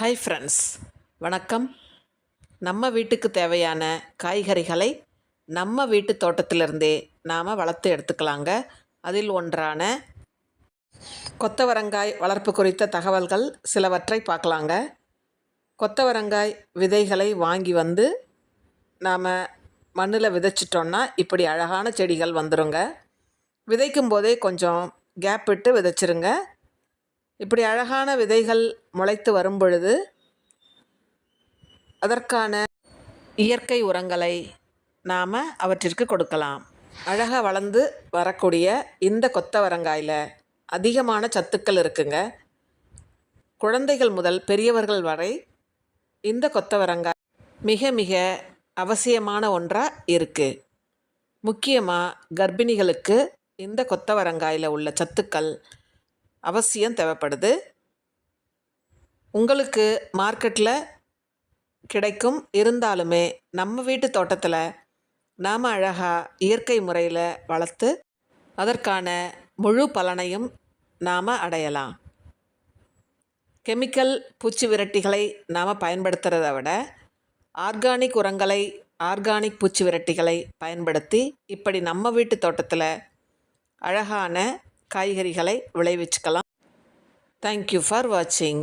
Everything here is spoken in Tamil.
ஹாய் ஃப்ரெண்ட்ஸ் வணக்கம். நம்ம வீட்டுக்கு தேவையான காய்கறிகளை நம்ம வீட்டு தோட்டத்திலிருந்தே நாம் வளர்த்து எடுத்துக்கலாங்க. அதில் ஒன்றான கொத்தவரங்காய் வளர்ப்பு குறித்த தகவல்கள் சிலவற்றை பார்க்கலாங்க. கொத்தவரங்காய் விதைகளை வாங்கி வந்து நாம் மண்ணில் விதைச்சிட்டோன்னா இப்படி அழகான செடிகள் வந்துருங்க. விதைக்கும் போதே கொஞ்சம் கேப் விட்டு விதைச்சிருங்க. இப்படி அழகான விதைகள் முளைத்து வரும் பொழுது அதற்கான இயற்கை உரங்களை நாம் அவற்றிற்கு கொடுக்கலாம். அழகாக வளர்ந்து வரக்கூடிய இந்த கொத்தவரங்காயில் அதிகமான சத்துக்கள் இருக்குங்க. குழந்தைகள் முதல் பெரியவர்கள் வரை இந்த கொத்தவரங்காய் மிக மிக அவசியமான ஒன்றாக இருக்குது முக்கியமாக கர்ப்பிணிகளுக்கு இந்த கொத்தவரங்காயில் உள்ள சத்துக்கள் அவசியம் தேவைப்படுது. உங்களுக்கு மார்க்கெட்டில் கிடைக்கும். இருந்தாலுமே நம்ம வீட்டு தோட்டத்தில் நாம் அழகாக இயற்கை முறையில் வளர்த்து அதற்கான முழு பலனையும் நாம் அடையலாம். கெமிக்கல் பூச்சி விரட்டிகளை நாம் பயன்படுத்துகிறத விட ஆர்கானிக் உரங்களை ஆர்கானிக் பூச்சி விரட்டிகளை பயன்படுத்தி இப்படி நம்ம வீட்டு தோட்டத்தில் அழகான காய்கறிகளை விளைவிச்சுக்கலாம். தேங்க்யூ ஃபார் வாட்சிங்